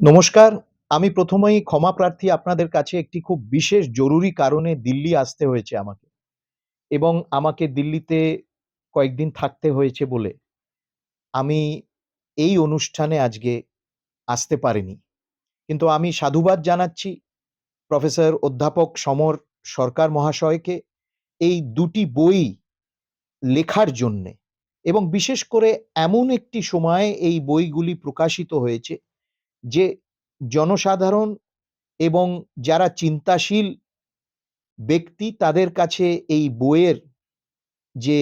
নমস্কার। আমি প্রথমেই ক্ষমা প্রার্থী আপনাদের কাছে একটি খুব বিশেষ জরুরি কারণে দিল্লি আসতে হয়েছে আমাকে। এবং আমাকে দিল্লিতে কয়েকদিন থাকতে হয়েছে বলে আমি এই অনুষ্ঠানে আজকে আসতে পারিনি। কিন্তু আমি সাধুবাদ জানাচ্ছি প্রফেসর অধ্যাপক সমর সরকার মহাশয়কে এই দুটি বই লেখার জন্যে এবং বিশেষ করে এমন একটি সময়ে এই বইগুলি প্রকাশিত হয়েছে যে জনসাধারণ এবং যারা চিন্তাশীল ব্যক্তি তাদের কাছে এই বইয়ের যে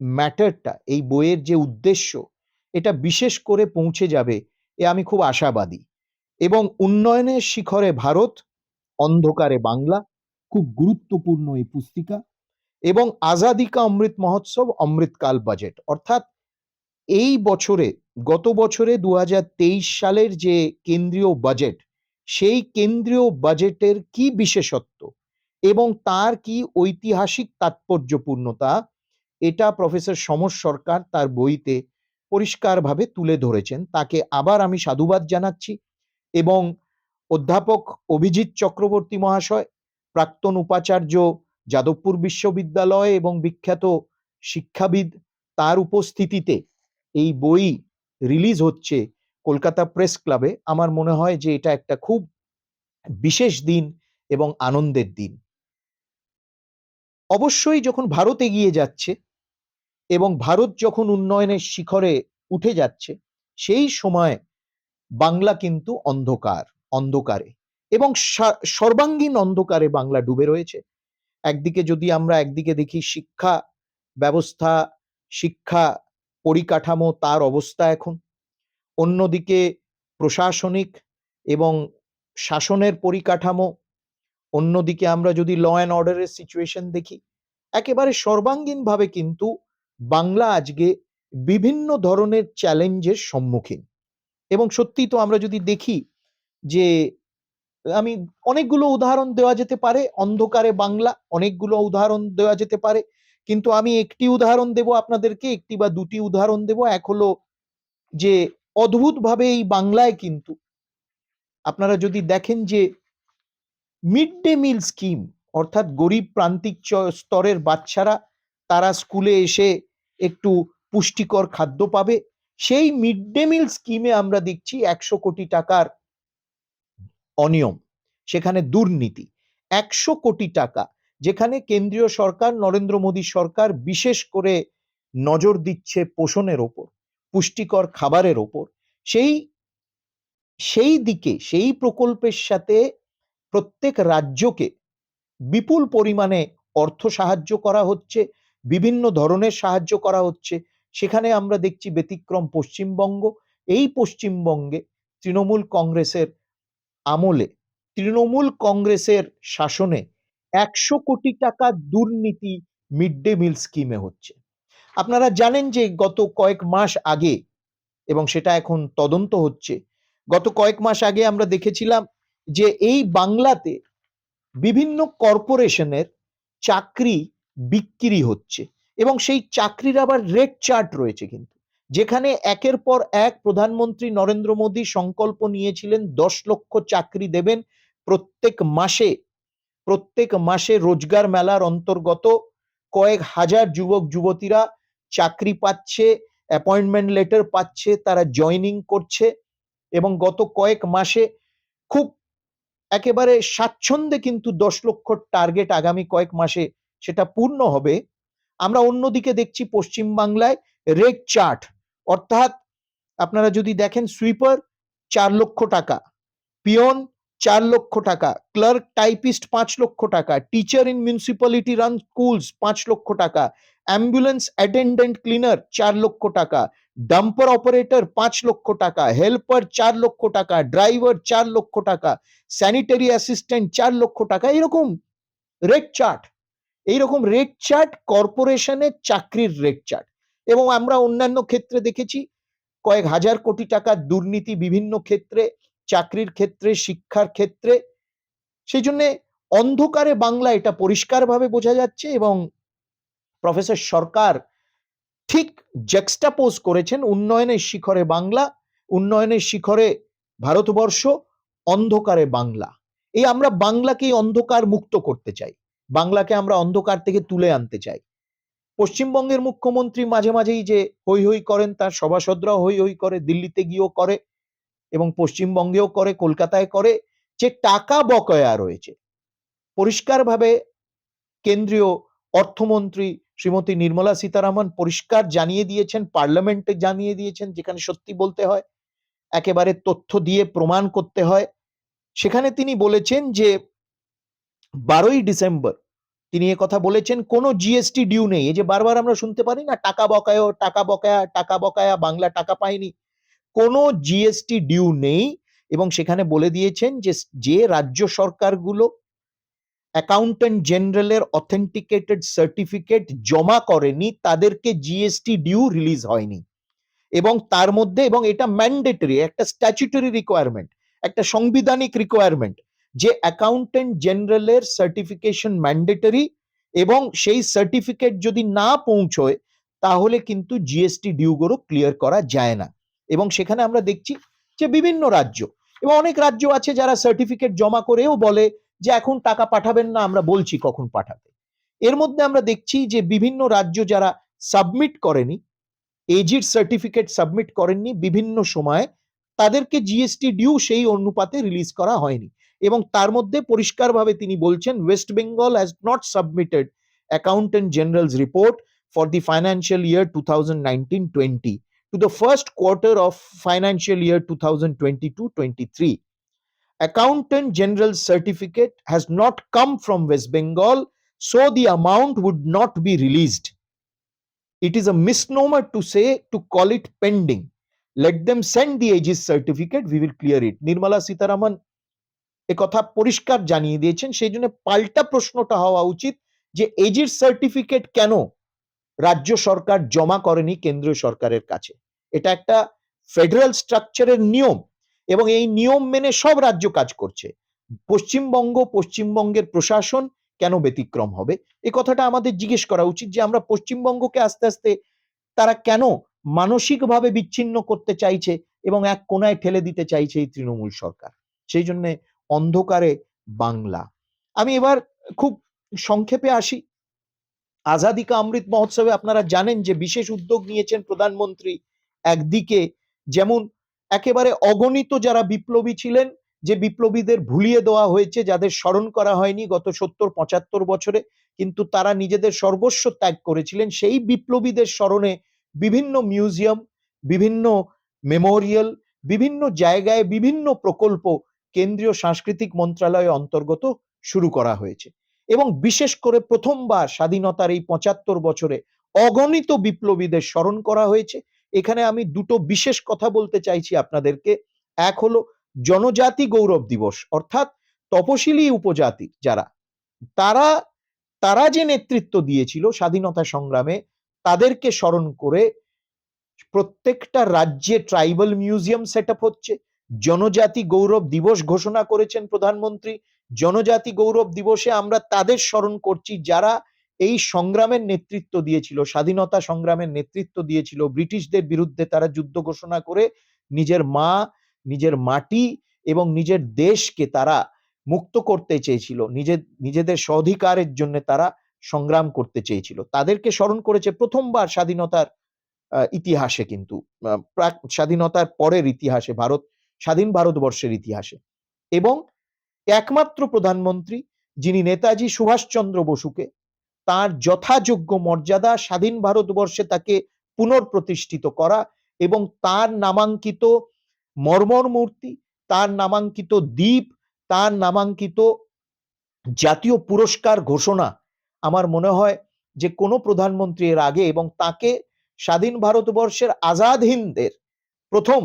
ম্যাটারটা, এই বইয়ের যে উদ্দেশ্য এটা বিশেষ করে পৌঁছে যাবে এ আমি খুব আশাবাদী। এবং উন্নয়নের শিখরে ভারত, অন্ধকারে বাংলা খুব গুরুত্বপূর্ণ এই পুস্তিকা এবং আজাদি কা অমৃত মহোৎসব অমৃতকাল বাজেট অর্থাৎ এই বছরে গত বছরে ২০২৩ সালের যে কেন্দ্রীয় বাজেট, সেই কেন্দ্রীয় বাজেটের কি বিশেষত্ব এবং তার কি ঐতিহাসিক তাৎপর্যপূর্ণতা এটা প্রফেসর সমর সরকার তার বইতে পরিষ্কারভাবে তুলে ধরেছেন। তাকে আবার আমি সাধুবাদ জানাচ্ছি এবং অধ্যাপক অভিজিৎ চক্রবর্তী মহাশয়, প্রাক্তন উপাচার্য যাদবপুর বিশ্ববিদ্যালয় এবং বিখ্যাত শিক্ষাবিদ তার উপস্থিতিতে এই বই রিলিজ হচ্ছে কলকাতা প্রেস ক্লাবে। আমার মনে হয় যে এটা একটা খুব বিশেষ দিন এবং আনন্দের দিন। অবশ্যই যখন ভারত এগিয়ে যাচ্ছে এবং ভারত যখন উন্নয়নের শিখরে উঠে যাচ্ছে, সেই সময় বাংলা কিন্তু অন্ধকার, অন্ধকারে এবং সর্বাঙ্গীন অন্ধকারে বাংলা ডুবে রয়েছে। একদিকে যদি আমরা একদিকে দেখি শিক্ষা ব্যবস্থা, শিক্ষা পরিকাঠামো তার অবস্থা এখন। অন্যদিকে প্রশাসনিক এবং শাসনের পরিকাঠামো, অন্যদিকে আমরা যদি ল অ্যান্ড অর্ডারের সিচুয়েশন দেখি, একেবারে সর্বাঙ্গীনভাবে কিন্তু বাংলা আজকে বিভিন্ন ধরনের চ্যালেঞ্জের সম্মুখীন। এবং সত্যি তো আমরা যদি দেখি যে আমি অনেকগুলো উদাহরণ দেওয়া যেতে পারে অন্ধকারে বাংলা, অনেকগুলো উদাহরণ দেওয়া যেতে পারে। কিন্তু আমি একটি উদাহরণ দেব আপনাদেরকে, একটি বা দুটি উদাহরণ দেব। এক হলো যে অদ্ভুতভাবে এই বাংলায় কিন্তু আপনারা যদি দেখেন যে মিড ডে মিল স্কিম অর্থাৎ গরিব প্রান্তিক স্তরের বাচ্চারা তারা স্কুলে এসে একটু পুষ্টিকর খাদ্য পাবে। সেই মিড ডে মিল স্কিমে আমরা দেখছি ১০০ কোটি টাকার অনিয়ম, সেখানে দুর্নীতি। ১০০ কোটি টাকা যেখানে কেন্দ্রীয় সরকার নরেন্দ্র মোদী সরকার বিশেষ করে নজর দিচ্ছে পোষণের ওপর, পুষ্টিকর খাবারের ওপর। সেই সেই দিকে সেই প্রকল্পের সাথে প্রত্যেক রাজ্যকে বিপুল পরিমাণে অর্থ সাহায্য করা হচ্ছে, বিভিন্ন ধরনের সাহায্য করা হচ্ছে। সেখানে আমরা দেখছি ব্যতিক্রম পশ্চিমবঙ্গ। এই পশ্চিমবঙ্গে তৃণমূল কংগ্রেসের আমলে, তৃণমূল কংগ্রেসের শাসনে ১০০ কোটি টাকা দুর্নীতি মিড ডে মিল স্কিমে হচ্ছে। আপনারা জানেন যে গত কয়েক মাস আগে এবং সেটা এখন তদন্ত হচ্ছে। গত কয়েক মাস আগে আমরা দেখেছিলাম যে এই বাংলাতে বিভিন্ন কর্পোরেশনের চাকরি বিক্রি হচ্ছে এবং সেই চাকরির আবার রেট চার্ট রয়েছে কিন্তু। যেখানে একের পর এক প্রধানমন্ত্রী নরেন্দ্র মোদী সংকল্প নিয়েছিলেন ১০ লক্ষ চাকরি দেবেন প্রত্যেক মাসে, প্রত্যেক মাসে রোজগার মেলার অন্তর্গত কয়েক হাজার যুবক-যুবতীরা চাকরি পাচ্ছে, অ্যাপয়েন্টমেন্ট লেটার পাচ্ছে, তারা জয়েনিং করছে এবং গত কয়েক মাসে খুব একেবারে স্বাচ্ছন্দ্যে কিন্তু দশ লক্ষ টার্গেট আগামী কয়েক মাসে সেটা পূর্ণ হবে। আমরা অন্যদিকে দেখছি পশ্চিমবাংলায় রেট চার্ট অর্থাৎ আপনারা যদি দেখেন সুইপার চার লক্ষ টাকা, পিয়ন ৪ লক্ষ টাকা, ক্লার্ক টাইপিস্ট ৫ লক্ষ টাকা, teacher in municipality run schools ৫ lakh টাকা, অ্যাম্বুলেন্স অ্যাটেন্ডেন্ট ক্লিনার ৪ লক্ষ টাকা, ডাম্পার অপারেটর ৫ লক্ষ টাকা, হেল্পার ৪ লক্ষ টাকা, ড্রাইভার ৪ লক্ষ টাকা, স্যানিটারি অ্যাসিস্ট্যান্ট চার লক্ষ টাকা এরকম রেট চার্ট। এইরকম রেট চার্ট কর্পোরেশনের চাকরির রেট চার্ট এবং আমরা অন্যান্য ক্ষেত্রে দেখেছি কয়েক হাজার কোটি টাকা দুর্নীতি বিভিন্ন ক্ষেত্রে, চাকরির ক্ষেত্রে, শিক্ষার ক্ষেত্রে। সেইজন্যে অন্ধকারে বাংলা এটা পরিষ্কারভাবে বোঝা যাচ্ছে এবং প্রফেসর সরকার ঠিক juxtapose করেছেন উন্নয়নের শিখরে বাংলা, উন্নয়নের শিখরে ভারতবর্ষ অন্ধকারে বাংলা। এই আমরা বাংলাকেই অন্ধকার মুক্ত করতে চাই। বাংলাকে আমরা অন্ধকার থেকে তুলে আনতে চাই। পশ্চিমবঙ্গের মুখ্যমন্ত্রী মাঝে মাঝেই যে হই হই করেন তার সভাসদরাও হই হই করে দিল্লিতে গিয়েও করে। এবং পশ্চিমবঙ্গেও করে, কলকাতায় করে, যে টাকা বকেয়া রয়েছে। পরিষ্কারভাবে কেন্দ্রীয় অর্থমন্ত্রী শ্রীমতী নির্মলা সীতারামন পরিষ্কার জানিয়ে দিয়েছেন, পার্লামেন্টে জানিয়ে দিয়েছেন, যেখানে সত্যি বলতে হয়, একেবারে তথ্য দিয়ে প্রমাণ করতে হয়। সেখানে তিনি বলেছেন যে, বারোই ডিসেম্বর, তিনি কথা বলেছেন, কোনো জিএসটি ডিউ নেই। এই যে বারবার আমরা শুনতে পারি না, টাকা বকায় টাকা বকায়া টাকা বকায়া, বাংলা টাকা পায়নি। কোনো জিএসটি ডিউ নেই এবং সেখানে বলে দিয়েছেন যে যে রাজ্য সরকারগুলো অ্যাকাউন্টেন্ট জেনারেলের অথেন্টিকেটেড সার্টিফিকেট জমা করেনি তাদেরকে জিএসটি ডিউ রিলিজ হয়নি। এবং তার মধ্যে এবং এটা ম্যান্ডেটরি একটা স্ট্যাচুটরি রিকোয়ারমেন্ট একটা সাংবিধানিক রিকোয়ারমেন্ট যে অ্যাকাউন্টেন্ট জেনারেলের সার্টিফিকেশন ম্যান্ডেটরি এবং সেই সার্টিফিকেট যদি না পৌঁছয় তাহলে কিন্তু জিএসটি ডিউগুলো ক্লিয়ার করা যায় না। এবং সেখানে আমরা দেখছি যে বিভিন্ন রাজ্য এবং অনেক রাজ্য আছে যারা সার্টিফিকেট জমা করেও বলে যে এখন টাকা পাঠাবেন না, আমরা বলছি কখন পাঠাবে এর মধ্যে আমরা দেখছি যে বিভিন্ন রাজ্য যারা সাবমিট করেনি এজির সার্টিফিকেট সাবমিট করেননি বিভিন্ন সময়, তাদেরকে জিএসটি ডিউ সেই অনুপাতে রিলিজ করা হয়নি এবং তার মধ্যে পরিষ্কারভাবে তিনি বলছেন West Bengal has not submitted accountant generals report for the financial year two thousand nineteen twenty to the first quarter of financial year 2022-23. Accountant General's certificate has not come from West Bengal, so the amount would not be released. It is a misnomer to say to call it pending. Let them send the aegis certificate, we will clear it. Nirmala Sitaraman কথা পরিষ্কার জানিয়ে দিয়েছেন সেই জন্য পাল্টা প্রশ্নটা হওয়া উচিত যে এজির সার্টিফিকেট কেন রাজ্য সরকার জমা করেনি কেন্দ্রীয় সরকারের কাছে এটা একটা ফেডারেল স্ট্রাকচারের নিয়ম এবং এই নিয়ম মেনে সব রাজ্য কাজ করছে। পশ্চিমবঙ্গ, পশ্চিমবঙ্গের প্রশাসন কেন ব্যতিক্রম হবে? এই কথাটা আমাদের জিজ্ঞেস করা উচিত যে আমরা পশ্চিমবঙ্গকে আস্তে আস্তে তারা কেন মানসিকভাবে বিচ্ছিন্ন করতে চাইছে এবং এক কোনায় ঠেলে দিতে চাইছে এই তৃণমূল সরকার? সেই জন্য অন্ধকারে বাংলা। আমি এবার খুব সংক্ষেপে আসি। আজাদিকা অমৃত মহোৎসবে আপনারা জানেন যে বিশেষ উদ্যোগ নিয়েছেন প্রধানমন্ত্রী একদিকে যেমন একেবারে অগণিত যারা বিপ্লবী ছিলেন, যে বিপ্লবীদের ভুলিয়ে দেওয়া হয়েছে, যাদের স্মরণ করা হয়নি গত সত্তর, পঁচাত্তর বছরে, কিন্তু তারা নিজেদের সর্বস্ব ত্যাগ করেছিলেন। সেই বিপ্লবীদের স্মরণে বিভিন্ন মিউজিয়াম, বিভিন্ন মেমোরিয়াল, বিভিন্ন জায়গায় বিভিন্ন প্রকল্প কেন্দ্রীয় সাংস্কৃতিক মন্ত্রণালয়ের অন্তর্গত শুরু করা হয়েছে। এবং বিশেষ করে প্রথমবার স্বাধীনতার এই পঁচাত্তর বছরে অগণিত বিপ্লবীদের স্মরণ করা হয়েছে। এখানে আমি দুটো বিশেষ কথা বলতে চাইছি আপনাদেরকে। এক হলো জনজাতি গৌরব দিবস, অর্থাৎ তপশিলি উপজাতি যারা, তারা তারা যে নেতৃত্ব দিয়েছিল স্বাধীনতা সংগ্রামে, তাদেরকে স্মরণ করে প্রত্যেকটা রাজ্যে ট্রাইবাল মিউজিয়াম সেট হচ্ছে। জনজাতি গৌরব দিবস ঘোষণা করেছেন প্রধানমন্ত্রী। জনজাতি গৌরব দিবসে আমরা তাদের স্মরণ করছি যারা এই সংগ্রামের নেতৃত্ব দিয়েছিল, স্বাধীনতা সংগ্রামের নেতৃত্ব দিয়েছিল, ব্রিটিশদের বিরুদ্ধে তারা যুদ্ধ ঘোষণা করে নিজের মা, নিজের মাটি এবং নিজের দেশকে তারা মুক্ত করতে চেয়েছিল। নিজের নিজেদের স্বাধিকারের জন্য তারা সংগ্রাম করতে চেয়েছিল। তাদেরকে স্মরণ করেছে প্রথমবার স্বাধীনতার ইতিহাসে কিন্তু প্রাক, স্বাধীনতার পরের ইতিহাসে, ভারত, স্বাধীন ভারতবর্ষের ইতিহাসে। এবং একমাত্র প্রধানমন্ত্রী যিনি নেতাজি সুভাষচন্দ্র বসুকে তার যথাযোগ্য মর্যাদা স্বাধীন ভারতবর্ষে তাকে পুনর্প্রতিষ্ঠিত করা এবং তার নামাঙ্কিত মর্মর মূর্তি, তার নামাঙ্কিত দ্বীপ, তার নামাঙ্কিত জাতীয় পুরস্কার ঘোষণা আমার মনে হয় যে কোনো প্রধানমন্ত্রী এর আগে এবং তাকে স্বাধীন ভারতবর্ষের আজাদ হিন্দের প্রথম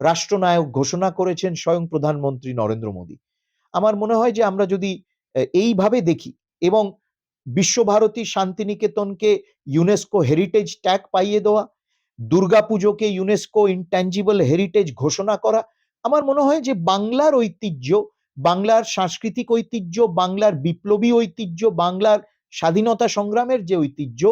রাষ্ট্রনায়ক ঘোষণা করেছেন স্বয়ং প্রধানমন্ত্রী নরেন্দ্র মোদী। আমার মনে হয় যে আমরা যদি এইভাবে দেখি এবং বিশ্বভারতী শান্তিনিকেতনকে ইউনেস্কো হেরিটেজ ট্যাগ পাইয়ে দেওয়া দুর্গাপুজোকে ইউনেস্কো ইনট্যাঞ্জিবল হেরিটেজ ঘোষণা করা। আমার মনে হয় যে বাংলার ঐতিহ্য, বাংলার সাংস্কৃতিক ঐতিহ্য, বাংলার বিপ্লবী ঐতিহ্য, বাংলার স্বাধীনতা সংগ্রামের যে ঐতিহ্য,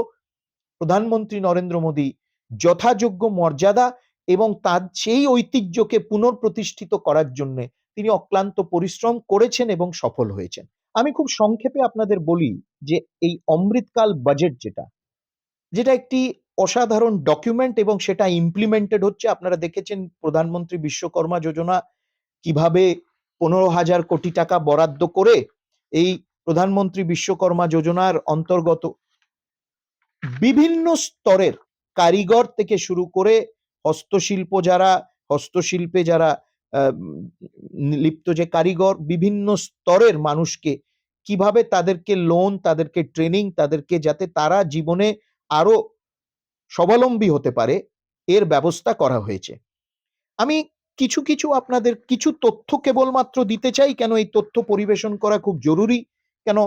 প্রধানমন্ত্রী নরেন্দ্র মোদী যথাযোগ্য মর্যাদা এবং তার সেই ঐতিহ্যকে পুনঃপ্রতিষ্ঠিত করার জন্য তিনি অক্লান্ত পরিশ্রম করেছেন এবং সফল হয়েছেন। আমি খুব সংক্ষেপে আপনাদের বলি যে এই অমৃতকাল বাজেট যেটা যেটা একটি অসাধারণ ডকুমেন্ট এবং সেটা ইমপ্লিমেন্টেড হচ্ছে। আপনারা দেখেছেন প্রধানমন্ত্রী বিশ্বকর্মা যোজনা কীভাবে পনেরো হাজার কোটি টাকা বরাদ্দ করে এই প্রধানমন্ত্রী বিশ্বকর্মা যোজনার অন্তর্গত বিভিন্ন স্তরের কারিগর থেকে শুরু করে হস্তশিল্প যারা, হস্তশিল্পে যারা লিপ্ত যে কারিগর বিভিন্ন স্তরের মানুষকে কীভাবে তাদেরকে লোন তাদেরকে ট্রেনিং তাদেরকে যাতে তারা জীবনে আরও স্বাবলম্বী হতে পারে, এর ব্যবস্থা করা হয়েছে। আমি কিছু কিছু আপনাদের কিছু তথ্য কেবলমাত্র দিতে চাই, কেন এই তথ্য পরিবেশন করা খুব জরুরি, কেন,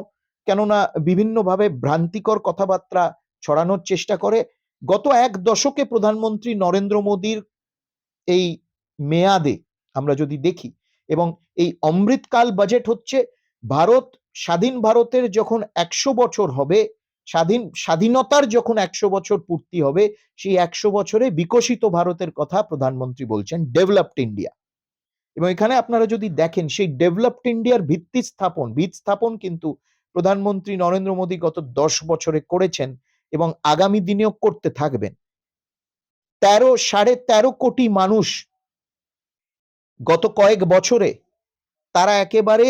কেননা বিভিন্নভাবে ভ্রান্তিকর কথাবার্তা ছড়ানোর চেষ্টা করে। গত এক দশকে প্রধানমন্ত্রী নরেন্দ্র মোদীর এই মেয়াদে আমরা যদি দেখি, এবং এই অমৃতকাল বাজেট হচ্ছে ভারত, স্বাধীন ভারতের যখন একশো বছর হবে, স্বাধীন, স্বাধীনতার যখন একশো বছর পূর্তি হবে, সেই একশো বছরে বিকশিত ভারতের কথা প্রধানমন্ত্রী বলছেন ডেভেলপড ইন্ডিয়া এবং এখানে আপনারা যদি দেখেন, সেই ডেভেলপড ইন্ডিয়ার ভিত্তি স্থাপন, ভিত স্থাপন কিন্তু প্রধানমন্ত্রী নরেন্দ্র মোদী গত দশ বছরে করেছেন এবং আগামী দিনেও করতে থাকবেন। তেরো, সাড়ে তেরো কোটি মানুষ গত কয়েক বছরে তারা একেবারে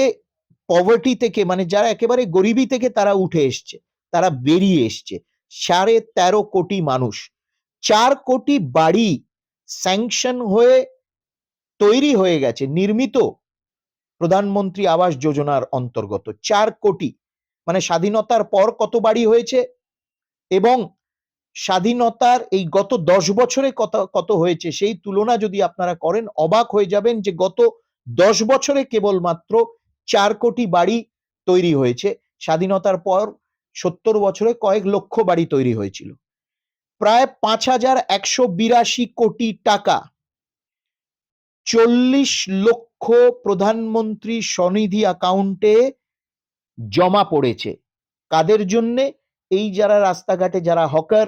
পভার্টি থেকে মানে যারা একেবারে গরিবি থেকে তারা উঠে এসছে, তারা বেরিয়ে এসছে। সাড়ে তেরো কোটি মানুষ, চার কোটি বাড়ি স্যাংশন হয়ে তৈরি হয়ে গেছে, নির্মিত প্রধানমন্ত্রী আবাস যোজনার অন্তর্গত। চার কোটি মানে স্বাধীনতার পর কত বাড়ি হয়েছে? এবং স্বাধীনতার এই গত দশ বছরে কত কত হয়েছে সেই তুলনা যদি আপনারা করেন, অবাক হয়ে যাবেন যে গত দশ বছরে কেবলমাত্র চার কোটি বাড়ি তৈরি হয়েছে। স্বাধীনতার পর সত্তর বছরে কয়েক লক্ষ বাড়ি তৈরি হয়েছিল। প্রায় পাঁচ হাজার একশো বিরাশি কোটি টাকা। চল্লিশ লক্ষ প্রধানমন্ত্রী স্বনিধি অ্যাকাউন্টে জমা পড়েছে। কাদের জন্যে? এই যারা রাস্তাঘাটে যারা হকার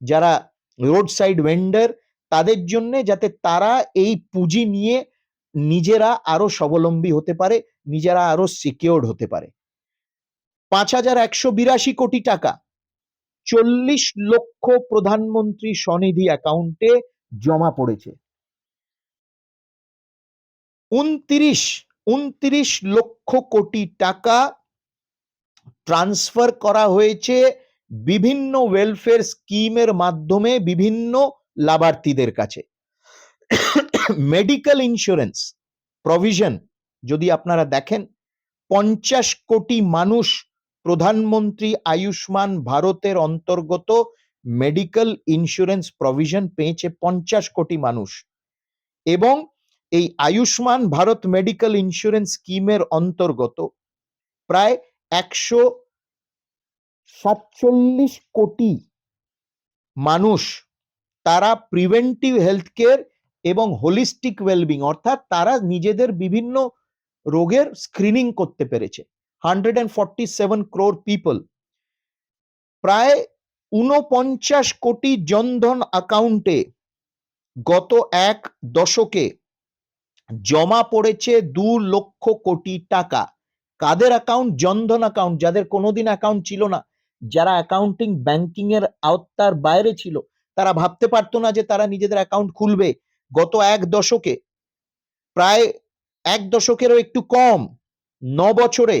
যারা রোড সাইড ভেন্ডার তাদের জন্য যাতে তারা এই পুঁজি নিয়ে নিজেরা আরও স্বাবলম্বী হতে পারে, নিজেরা আরও সিকিউরড হতে পারে। পাঁচ হাজার একশো বিরাশি কোটি টাকা, চল্লিশ লক্ষ প্রধানমন্ত্রী স্বনিধি অ্যাকাউন্টে জমা পড়েছে। উনত্রিশ উনত্রিশ লক্ষ কোটি টাকা ট্রান্সফার করা হয়েছে বিভিন্ন ওয়েলফেয়ার স্কিমের মাধ্যমে বিভিন্ন লাভার্থীদের কাছে। মেডিকেল ইন্স্যুরেন্স প্রভিশন যদি আপনারা দেখেন, পঞ্চাশ কোটি মানুষ প্রধানমন্ত্রী আয়ুষ্মান ভারতের অন্তর্গত মেডিকেল ইন্স্যুরেন্স প্রভিশন পেয়েছে পঞ্চাশ কোটি মানুষ। এবং এই আয়ুষ্মান ভারত মেডিকেল ইন্স্যুরেন্স স্কিমের অন্তর্গত প্রায় একশো সাতচল্লিশ কোটি মানুষ তারা প্রিভেন্টিভ হেলথ কেয়ার এবং হোলিস্টিক ওয়েলবিং অর্থাৎ তারা নিজেদের বিভিন্ন রোগের স্ক্রিনিং করতে পেরেছে। Hundred and forty seven crore people প্রায় উনপঞ্চাশ কোটি জনধন অ্যাকাউন্টে গত এক দশকে জমা পড়েছে দু লক্ষ কোটি টাকা। কাদের অ্যাকাউন্ট জনধন অ্যাকাউন্ট যাদের কোনোদিন অ্যাকাউন্ট ছিল না। যারা অ্যাকাউন্টিং ব্যাংকিং এর আওতার বাইরে ছিল, তারা ভাবতে পারতো না যে তারা নিজেদের অ্যাকাউন্ট খুলবে। গত এক দশকে, প্রায় এক দশকেরও একটু কম, ন বছরে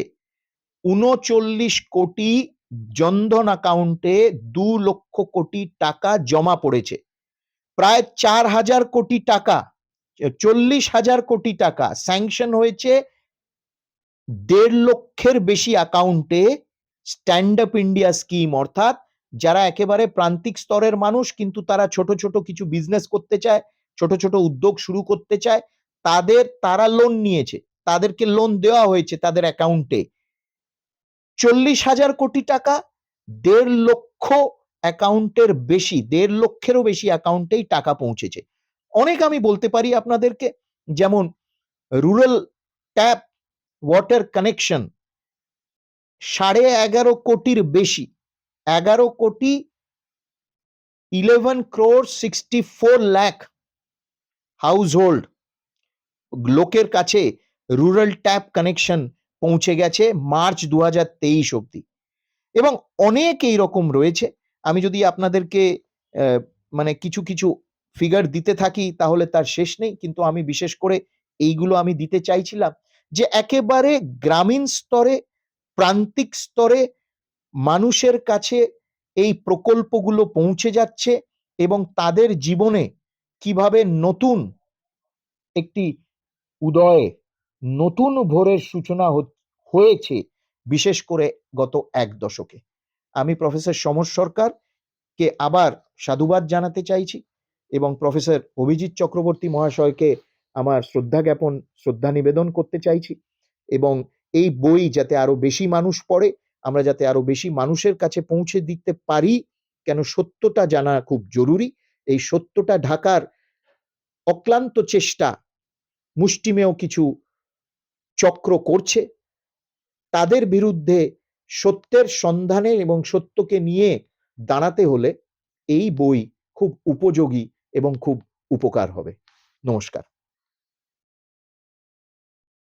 উনচল্লিশ কোটি জনধন অ্যাকাউন্টে দু লক্ষ কোটি টাকা জমা পড়েছে। প্রায় চার হাজার কোটি টাকা, চল্লিশ হাজার কোটি টাকা স্যাংশন হয়েছে। দেড় লক্ষের বেশি অ্যাকাউন্টে স্ট্যান্ড আপ ইন্ডিয়া স্কিম অর্থাৎ যারা একেবারে প্রান্তিক স্তরের মানুষ, কিন্তু তারা ছোট ছোট কিছু বিজনেস করতে চায়, ছোট ছোট উদ্যোগ শুরু করতে চায়, তাদের, তারা লোন নিয়েছে। তাদেরকে লোন দেওয়া হয়েছে তাদের অ্যাকাউন্টে চল্লিশ হাজার কোটি টাকা দেড় লক্ষ অ্যাকাউন্টের বেশি, দেড় লক্ষেরও বেশি অ্যাকাউন্টেই টাকা পৌঁছেছে। অনেক আমি বলতে পারি আপনাদেরকে, যেমন রুরাল ট্যাপ ওয়াটার কানেকশন সাড়ে এগারো কোটির বেশি। এগারো crore eleven crore sixty four lakh household লোকের কাছে রুরাল ট্যাপ কানেকশন পৌঁছে গেছে মার্চ দু হাজার তেইশ অব্দি এবং অনেক এইরকম রয়েছে। আমি যদি আপনাদেরকে মানে কিছু কিছু ফিগার দিতে থাকি তাহলে তার শেষ নেই, কিন্তু আমি বিশেষ করে এইগুলো আমি দিতে চাইছিলাম যে একেবারে গ্রামীণ স্তরে প্রান্তিক স্তরে মানুষের কাছে এই প্রকল্পগুলো পৌঁছে যাচ্ছে এবং তাদের জীবনে কীভাবে নতুন একটি উদয়ে, নতুন ভোরের সূচনা হয়েছে, বিশেষ করে গত এক দশকে। আমি প্রফেসর সমর সরকার কে আবার সাধুবাদ জানাতে চাইছি এবং প্রফেসর অভিজিৎ চক্রবর্তী মহাশয়কে আমার শ্রদ্ধা জ্ঞাপন, শ্রদ্ধা নিবেদন করতে চাইছি এবং এই বই যাতে আরও বেশি মানুষ পড়ে, আমরা যাতে আরও বেশি মানুষের কাছে পৌঁছে দিতে পারি, কেন সত্যটা জানা খুব জরুরি। এই সত্যটা ঢাকার অক্লান্ত চেষ্টা মুষ্টিমেয় কিছু চক্র করছে। তাদের বিরুদ্ধে সত্যের সন্ধানে এবং সত্যকে নিয়ে দাঁড়াতে হলে এই বই খুব উপযোগী এবং খুব উপকার হবে। নমস্কার।